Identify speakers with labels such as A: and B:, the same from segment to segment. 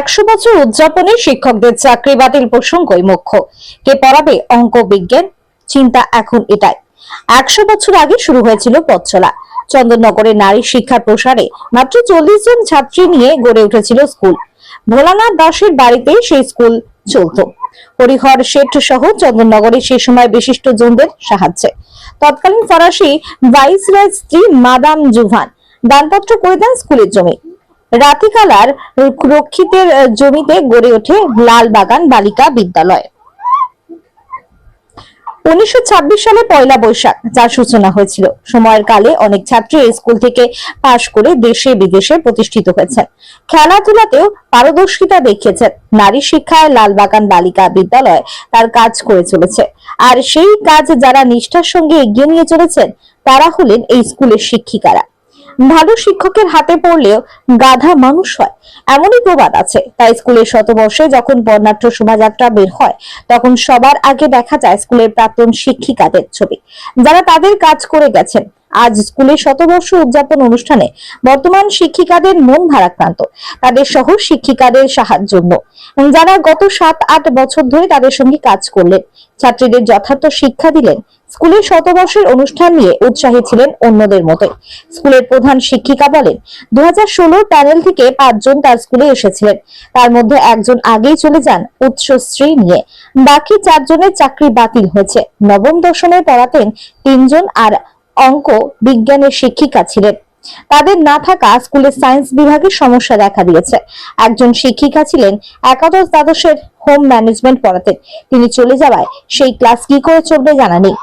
A: একশো বছর উদযাপনে শিক্ষকদের চাকরি বাতিল প্রসঙ্গই মুখ্য। কে পড়াবে অঙ্ক, বিজ্ঞান? চিন্তা এখন এটাই। একশো বছর আগে শুরু হয়েছিল পথ চলা। চন্দননগরে নারী শিক্ষার প্রসারে মাত্র চল্লিশ জন ছাত্রী নিয়ে গড়ে উঠেছিল স্কুল। ভোলানাথ দাসের বাড়িতে সেই স্কুল চলতো। হরিহর শেঠ সহ চন্দননগরে সে সময় বিশিষ্ট জনদের সাহায্যে। তৎকালীন ফরাসি ভাইস ভাইসরয়ের স্ত্রী মাদাম জুভান দানপত্র করে দেন স্কুলের জমি। রাতিকালার রক্ষিতের জমিতে গড়ে ওঠে লালবাগান বালিকা বিদ্যালয়। উনিশশো ছাব্বিশ সালে পয়লা বৈশাখ, যার সূচনা হয়েছিল। সময়ের কালে অনেক ছাত্রী স্কুল থেকে পাশ করে দেশে বিদেশে প্রতিষ্ঠিত হয়েছেন। খেলাধুলাতেও পারদর্শিতা দেখিয়েছেন। নারী শিক্ষায় লালবাগান বালিকা বিদ্যালয় তার কাজ করে চলেছে। আর সেই কাজ যারা নিষ্ঠার সঙ্গে এগিয়ে নিয়ে চলেছেন, তারা হলেন এই স্কুলের শিক্ষিকারা। ভালো শিক্ষকের হাতে পড়লেও গাধা মানুষ হয়। এমনই প্রবাদ আছে। তাই স্কুলের শতবর্ষে যখন বর্ণাঢ্য শোভাযাত্রা বের হয়, তখন সবার আগে দেখা যায় স্কুলের প্রাক্তন শিক্ষিকাদের ছবি। যারা তাদের কাজ করে গেছেন আজ স্কুলের শতবর্ষ উদযাপন অনুষ্ঠানে বর্তমান শিক্ষিকাদের মন ভারাক্রান্ত। তাদের সহ শিক্ষিকাদের সাহায্যের জন্য যারা গত সাত, আট বছর ধরে তাদের সঙ্গে কাজ করলেন, ছাত্রীদের যথার্থ শিক্ষা দিলেন স্কুলের শতবর্ষের অনুষ্ঠান নিয়ে উৎসাহী ছিলেন অন্যদের মতোই। স্কুলের প্রধান শিক্ষিকা বলেন দু হাজার ষোলো প্যানেল থেকে পাঁচজন তার স্কুলে এসেছিলেন। তার মধ্যে একজন আগেই চলে যান উচ্চশ্রী নিয়ে। বাকি চারজনের চাকরি বাতিল হয়েছে। নবম দশমে পড়াতেন তিনজন আর অঙ্ক বিজ্ঞানের শিক্ষিকা ছিলেন। তাদের না থাকা স্কুলের সায়েন্স বিভাগে সমস্যা দেখা দিয়েছে। একজন শিক্ষিকা ছিলেন একাদশ দ্বাদশের হোম ম্যানেজমেন্ট পড়াতেন। তিনি চলে যাওয়ায় সেই ক্লাস কি করে চলবে জানা নেই।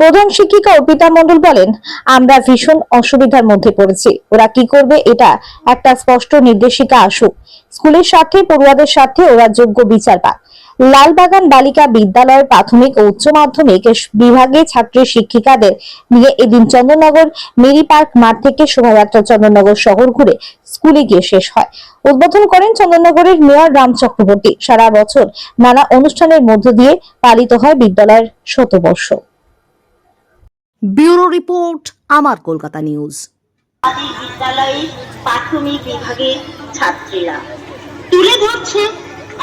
A: প্রধান শিক্ষিকা অর্পিতা মণ্ডল বলেন, আমরা ভীষণ অসুবিধার মধ্যে পড়েছি। ওরা কি করবে এটা একটা স্পষ্ট নির্দেশিকা আসুক। স্কুলের সাথে পড়ুয়াদের সাথে ওরা যোগ্য বিচার পাক লালবাগান বালিকা বিদ্যালয়ের প্রাথমিক ও উচ্চ মাধ্যমিক বিভাগে ছাত্রী শিক্ষিকাদের নিয়ে এদিন চন্দননগর মেরি পার্ক মাঠ থেকে শোভাযাত্রা চন্দননগর শহর ঘুরে স্কুলে গিয়ে শেষ হয়। উদ্বোধন করেন চন্দননগরের মেয়র রাম চক্রবর্তী। সারা বছর নানা অনুষ্ঠানের মধ্য দিয়ে পালিত হয় বিদ্যালয়ের শতবর্ষ।
B: ব্যুরো রিপোর্ট আমার কলকাতা নিউজ।
C: বিদ্যালয়ে প্রাথমিক বিভাগের ছাত্রীরা। তুলে ধরছে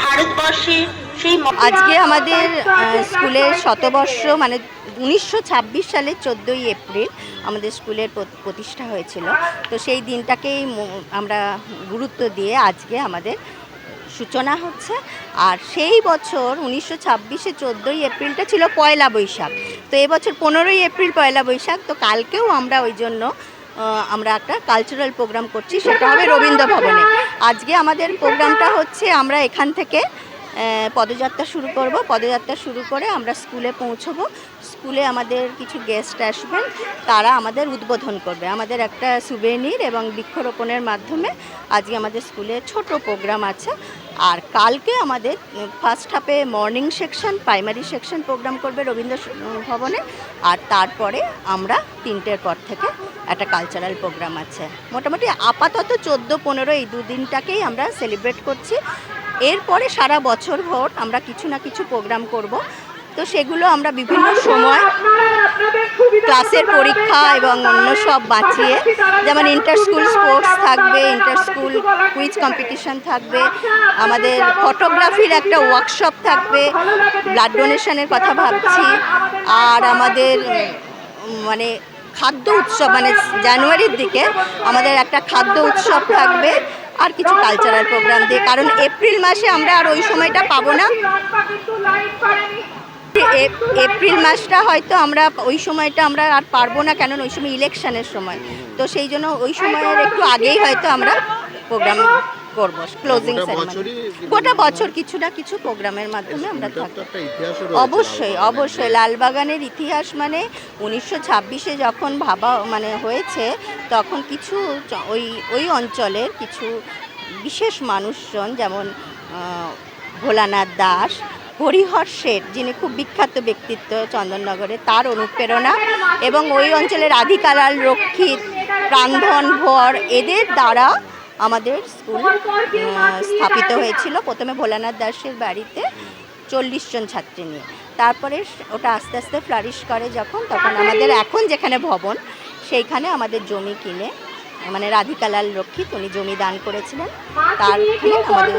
C: ভারতবর্ষের সেই
D: আজকে আমাদের স্কুলের শতবর্ষ মানে উনিশশো সালে চোদ্দোই এপ্রিল আমাদের স্কুলের প্রতিষ্ঠা হয়েছিল। তো সেই দিনটাকেই আমরা গুরুত্ব দিয়ে আজকে আমাদের সূচনা হচ্ছে। আর সেই বছর উনিশশো ছাব্বিশে চোদ্দোই এপ্রিলটা ছিল পয়লা বৈশাখ। তো এবছর পনেরোই এপ্রিল পয়লা বৈশাখ, তো কালকেও আমরা ওই জন্য আমরা একটা কালচারাল প্রোগ্রাম করছি, সেটা হবে রবীন্দ্র ভবনে। আজকে আমাদের প্রোগ্রামটা হচ্ছে আমরা এখান থেকে পদযাত্রা শুরু করব। পদযাত্রা শুরু করে আমরা স্কুলে পৌঁছবো। স্কুলে আমাদের কিছু গেস্ট আসবেন। তারা আমাদের উদ্বোধন করবে। আমাদের একটা সুবেনির এবং বৃক্ষরোপণের মাধ্যমে আজকে আমাদের স্কুলে ছোট প্রোগ্রাম আছে। আর কালকে আমাদের ফার্স্ট হাফে morning section primary section program করবে রবীন্দ্র ভবনে। আর তারপরে আমরা তিনটের পর থেকে একটা কালচারাল প্রোগ্রাম আছে। মোটামুটি আপাতত চোদ্দ পনেরো এই দুদিনটাকেই আমরা সেলিব্রেট করছি। এরপরে সারা বছর ভোর আমরা কিছু না কিছু প্রোগ্রাম করব। তো সেগুলো আমরা বিভিন্ন সময় ক্লাসের পরীক্ষা এবং অন্য সব বাঁচিয়ে, যেমন ইন্টার স্কুল স্পোর্টস থাকবে ইন্টার স্কুল কুইজ কম্পিটিশন থাকবে, আমাদের ফটোগ্রাফির একটা ওয়ার্কশপ থাকবে ব্লাড ডোনেশনের কথা ভাবছি, আর আমাদের মানে খাদ্য উৎসব মানে জানুয়ারির দিকে আমাদের একটা খাদ্য উৎসব থাকবে আর কিছু কালচারাল প্রোগ্রাম দিয়ে। কারণ এপ্রিল মাসে আমরা আর ওই সময়টা পাবো না। এপ্রিল মাসটা হয়তো আমরা ওই সময়টা আমরা আর পারব না কেন ওই সময় ইলেকশনের সময়। তো সেই জন্য ওই সময়ের একটু আগেই হয়তো আমরা প্রোগ্রাম করব ক্লোজিং সেরেমনি গোটা বছর কিছু না কিছু প্রোগ্রামের মাধ্যমে আমরা থাকি। অবশ্যই অবশ্যই লালবাগানের ইতিহাস মানে উনিশশো ছাব্বিশে যখন ভাবা মানে হয়েছে তখন কিছু ওই ওই অঞ্চলের কিছু বিশেষ মানুষজন যেমন ভোলানাথ দাস হরিহর শেঠ যিনি খুব বিখ্যাত ব্যক্তিত্ব চন্দননগরে তার অনুপ্রেরণা এবং ওই অঞ্চলের আধিকালাল রক্ষিত প্রাণধন ভর এদের দ্বারা আমাদের স্কুল স্থাপিত হয়েছিল প্রথমে ভোলানাথ দাসের বাড়িতে চল্লিশ জন ছাত্রী নিয়ে। তারপরে ওটা আস্তে আস্তে ফ্লারিশ করে যখন তখন আমাদের এখন যেখানে ভবন সেইখানে আমাদের জমি কিনে মানে রাধিকালাল রক্ষিত উনি জমি দান করেছিলেন। তার আমাদের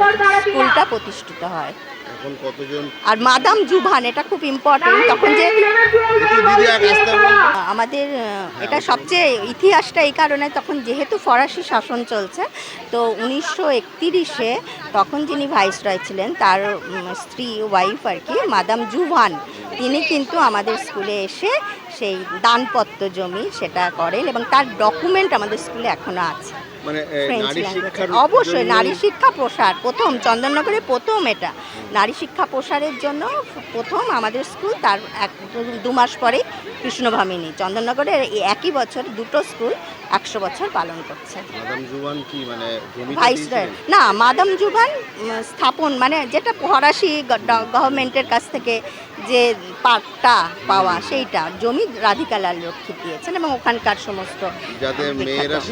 D: স্কুলটা প্রতিষ্ঠিত হয়।
E: এখন কতজন?
D: আর মাদাম জুভান এটা খুব ইম্পর্টেন্ট তখন যে আমাদের এটা সবচেয়ে ইতিহাসটা এই কারণে তখন যেহেতু ফরাসি শাসন চলছে তো উনিশশো একতিরিশে তখন যিনি ভাইসরয় ছিলেন তার স্ত্রী ওয়াইফ আর কি মাদাম জুভান তিনি কিন্তু আমাদের স্কুলে এসে সেই দানপত্র জমি সেটা করেন এবং তার ডকুমেন্ট আমাদের স্কুলে এখনও আছে।
E: মানে
D: অবশ্যই নারী শিক্ষা প্রসার প্রথম চন্দননগরে প্রথম এটা। নারী শিক্ষা প্রসারের জন্য প্রথম আমাদের স্কুল তার এক দু মাস পরেই কৃষ্ণভামিনী। চন্দননগরের এই একই বছর দুটো স্কুল একশো বছর পালন করছে।
E: মানে?
D: না মাদাম জুবান স্থাপন মানে যেটা ফরাসি গভর্নমেন্টের কাছ থেকে যে পাটটা পাওয়া সেইটা জমি রাধিকালাল রক্ষিত দিয়েছেন এবং ওখানকার সমস্ত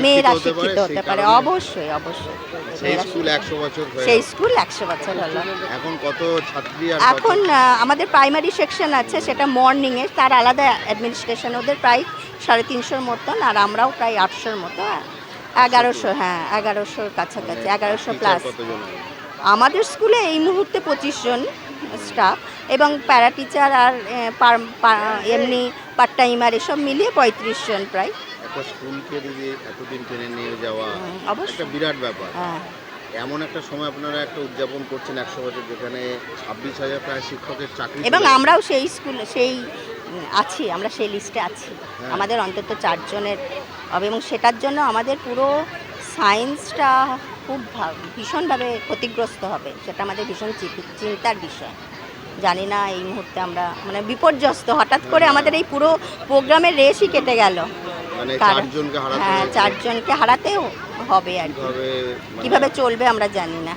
E: মেয়েরা শিক্ষিত হতে পারে
D: অবশ্যই অবশ্যই।
E: সেই স্কুল একশো বছর
D: সেই স্কুল একশো বছর হলো।
E: এখন কত ছাত্রী
D: এখন আমাদের প্রাইমারি সেকশন আছে সেটা মর্নিংয়ে তার আলাদা অ্যাডমিনিস্ট্রেশন ওদের প্রায় সাড়ে তিনশোর মতন আর আমরাও প্রায় আটশোর মতো এগারোশো হ্যাঁ এগারোশোর কাছাকাছি এগারোশো প্লাস? আমাদের স্কুলে এই মুহূর্তে পঁচিশ জন স্টাফ এবং প্যারা টিচার আর এমনি পার্ট টাইমার এসব মিলিয়ে পঁয়ত্রিশ জন প্রায়।
E: একটা স্কুলকে দিদি এতদিন টেনে নিয়ে যাওয়া
D: হুম, অবশ্যই।
E: বিরাট ব্যাপার।
D: হ্যাঁ।
E: এমন একটা সময় আপনারা একটা উদযাপন করছেন একশো বছর যেখানে ছাব্বিশ হাজার প্রায় শিক্ষকের চাকরি
D: এবং আমরাও সেই স্কুল সেই আছি আমরা সেই লিস্টে আছি।
E: হ্যাঁ।
D: আমাদের অন্তত চারজনের হবে এবং সেটার জন্য আমাদের পুরো সায়েন্সটা খুব ভীষণভাবে ক্ষতিগ্রস্ত হবে সেটা আমাদের ভীষণ চিন্তার বিষয়। জানি না এই মুহূর্তে আমরা মানে বিপর্যস্ত হঠাৎ করে আমাদের এই পুরো প্রোগ্রামের রেসই কেটে গেল।
E: মানে
D: হ্যাঁ চারজনকে হারাতেও হবে আর কি।
E: কীভাবে মানে
D: চলবে আমরা জানি না।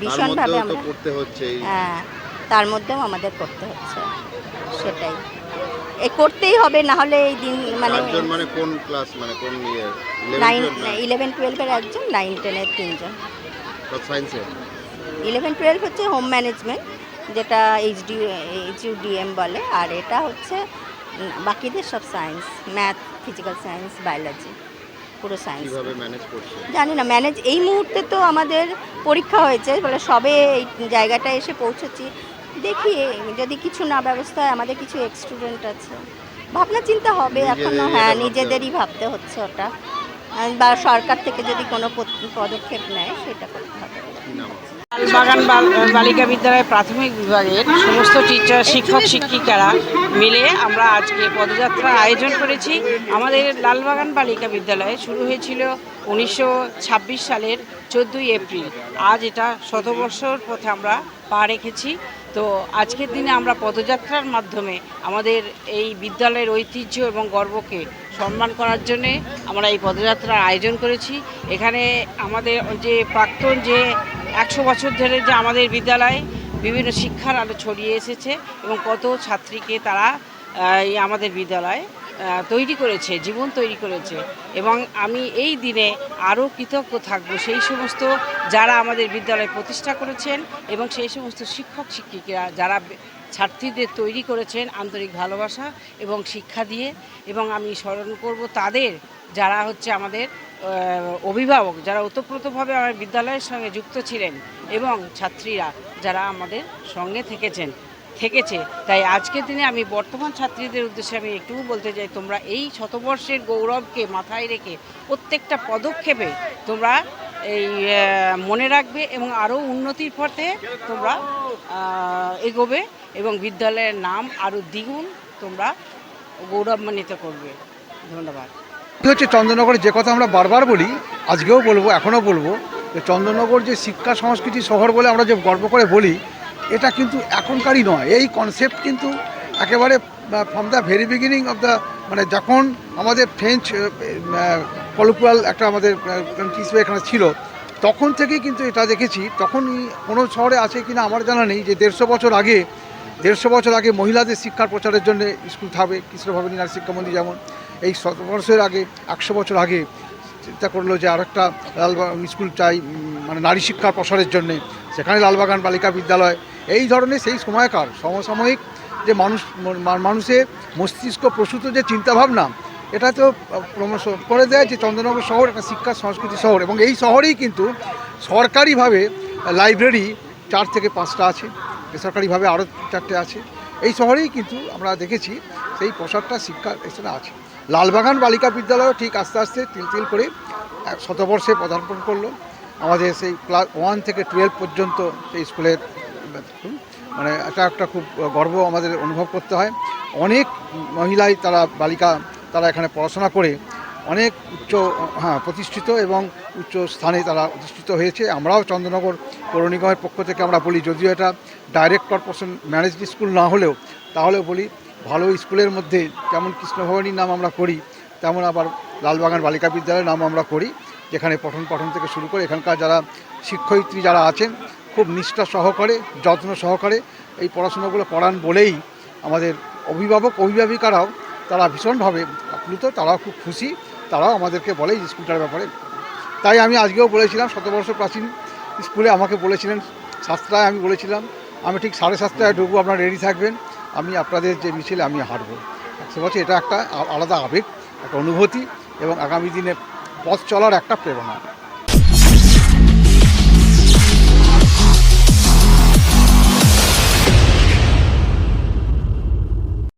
D: ভীষণভাবে আমরা হ্যাঁ তার মধ্যেও আমাদের করতে হচ্ছে। সেটাই। করতেই হবে না হলে এই দিন মানে
E: চারজন মানে কোন ক্লাস মানে কোন ইয়ে?
D: নাইন ইলেভেন টুয়েলভের একজন নাইন টেনের তিনজন।
E: সায়েন্সের
D: ইলেভেন টুয়েলভ হচ্ছে হোম ম্যানেজমেন্ট যেটা এইচডি এইচইউডিএম বলে আর এটা হচ্ছে বাকিদের সব science math physical science biology পুরো সায়েন্স
E: কীভাবে ম্যানেজ করছে?
D: জানি না ম্যানেজ এই মুহূর্তে তো আমাদের পরীক্ষা হয়েছে বলে সবে এই জায়গাটায় এসে পৌঁছেছি। দেখি যদি কিছু না ব্যবস্থা হয় আমাদের কিছু এক্স স্টুডেন্ট আছে। ভাবনা চিন্তা হবে এখনও
E: নিজেদেরই
D: হ্যাঁ
E: নিজেদেরই ভাবতে
D: হচ্ছে ওটা। বা সরকার থেকে যদি কোনো পদক্ষেপ নেয় সেটা করতে হবে।
F: বাগান বালিকা বিদ্যালয়ের প্রাথমিক বিভাগের সমস্ত টিচার শিক্ষক শিক্ষিকারা মিলে আমরা আজকে পদযাত্রার আয়োজন করেছি। আমাদের লালবাগান বালিকা বিদ্যালয়ে শুরু হয়েছিল উনিশশো ছাব্বিশ সালের চোদ্দোই এপ্রিল। আজ এটা শতবর্ষর পথে আমরা পা রেখেছি। তো আজকের দিনে আমরা পদযাত্রার মাধ্যমে আমাদের এই বিদ্যালয়ের ঐতিহ্য এবং গর্বকে সম্মান করার জন্যে আমরা এই পদযাত্রার আয়োজন করেছি। এখানে আমাদের যে প্রাক্তন যে একশো বছর ধরে যে আমাদের বিদ্যালয়ে, বিভিন্ন শিক্ষার আলো ছড়িয়ে এসেছে এবং কত ছাত্রীকে তারা এই আমাদের বিদ্যালয়ে তৈরি করেছে, জীবন তৈরি করেছে। এবং আমি এই দিনে আরও কৃতজ্ঞ থাকব সেই সমস্ত যারা আমাদের বিদ্যালয় প্রতিষ্ঠা করেছেন এবং সেই সমস্ত শিক্ষক শিক্ষিকারা যারা ছাত্রীদের তৈরি করেছেন আন্তরিক ভালোবাসা এবং শিক্ষা দিয়ে। এবং আমি স্মরণ করব তাদের যারা হচ্ছে আমাদের অভিভাবক, যারা ওতপ্রোতভাবে আমার বিদ্যালয়ের সঙ্গে যুক্ত ছিলেন এবং ছাত্রীরা যারা আমাদের সঙ্গে থেকেছেন। থেকেছে। তাই আজকের দিনে আমি বর্তমান ছাত্রীদের উদ্দেশ্যে আমি একটু বলতে চাই, তোমরা এই শতবর্ষের গৌরবকে মাথায় রেখে প্রত্যেকটা পদক্ষেপে তোমরা এই মনে রাখবে এবং আরও উন্নতির পথে তোমরা এগোবে এবং বিদ্যালয়ের নাম আরও দ্বিগুণ তোমরা গৌরবান্বিত করবে। ধন্যবাদ।
G: হচ্ছে চন্দ্রনগরে যে কথা আমরা বারবার বলি, আজকেও বলব, এখনও বলব, যে চন্দ্রনগর যে শিক্ষা সংস্কৃতি শহর বলে আমরা যে গর্ব করে বলি এটা কিন্তু এখনকারই নয়। এই কনসেপ্ট কিন্তু একেবারে from the very beginning of the মানে যখন আমাদের ফ্রেঞ্চ কলকুয়াল একটা আমাদের হিসেবে এখানে ছিল, তখন থেকেই কিন্তু এটা দেখেছি। তখন কোনো শহরে আছে কিনা আমার জানা নেই যে দেড়শো বছর আগে, দেড়শো বছর আগে মহিলাদের শিক্ষার প্রচারের জন্য স্কুল থাকবে কৃষ্ণভবনী নারী শিক্ষা মন্দির যেমন। এই শতবর্ষের আগে, একশো বছর আগে চিন্তা করল যে আরেকটা লালবাগান স্কুল চাই মানে নারী শিক্ষার প্রসারের জন্যে। সেখানে লালবাগান বালিকা বিদ্যালয় এই ধরনের সেই সময়কার সমসাময়িক যে মানুষ মানুষের মস্তিষ্ক প্রসূত যে চিন্তাভাবনা, এটা তো ক্রমশ করে দেয় যে চন্দ্রনগর শহর একটা শিক্ষা সংস্কৃতি শহর এবং এই শহরেই কিন্তু সরকারিভাবে লাইব্রেরি চার থেকে পাঁচটা আছে, বেসরকারিভাবে আরও চারটে আছে। এই শহরেই কিন্তু আমরা দেখেছি সেই প্রসারটা শিক্ষা এখানে আছে। লালবাগান বালিকা বিদ্যালয়ও ঠিক আস্তে আস্তে তিল তিল করে শতবর্ষে পদার্পণ করল। আমাদের সেই ক্লাস ওয়ান থেকে টুয়েলভ পর্যন্ত সেই স্কুলের মানে এটা একটা খুব গর্ব আমাদের অনুভব করতে হয়। অনেক মহিলাই তারা বালিকা, তারা এখানে পড়াশোনা করে অনেক উচ্চ হ্যাঁ প্রতিষ্ঠিত এবং উচ্চ স্থানে তারা প্রতিষ্ঠিত হয়েছে। আমরাও চন্দ্রনগর পৌর নিগমের পক্ষ থেকে আমরা বলি, যদিও এটা ডাইরেক্ট কর্পোরেশন ম্যানেজড স্কুল না হলেও, তাহলেও বলি, ভালো স্কুলের মধ্যে যেমন কৃষ্ণভবানীর নাম আমরা করি, তেমন আবার লালবাগান বালিকা বিদ্যালয়ের নাম আমরা করি, যেখানে পঠন পাঠন থেকে শুরু করে এখানকার যারা শিক্ষয়িত্রী যারা আছেন খুব নিষ্ঠা সহকারে, যত্ন সহকারে এই পড়াশোনাগুলো পড়ান বলেই আমাদের অভিভাবক, অভিভাবিকারাও তারা ভীষণভাবে আপ্লুত, তারাও খুব খুশি, তারাও আমাদেরকে বলে স্কুলটার ব্যাপারে। তাই আমি আজকেও বলেছিলাম, শতবর্ষ প্রাচীন স্কুলে আমাকে বলেছিলেন, সাতটায় আমি বলেছিলাম, আমি ঠিক সাড়ে সাতটায় ঢুকবো, আপনারা রেডি থাকবেন, আমি আপনাদের যে মিছিলে আমি হাঁটবো একশো বছর এটা একটা আলাদা আবেগ, একটা অনুভূতি এবং আগামী দিনে পথ চলার একটা প্রেরণা।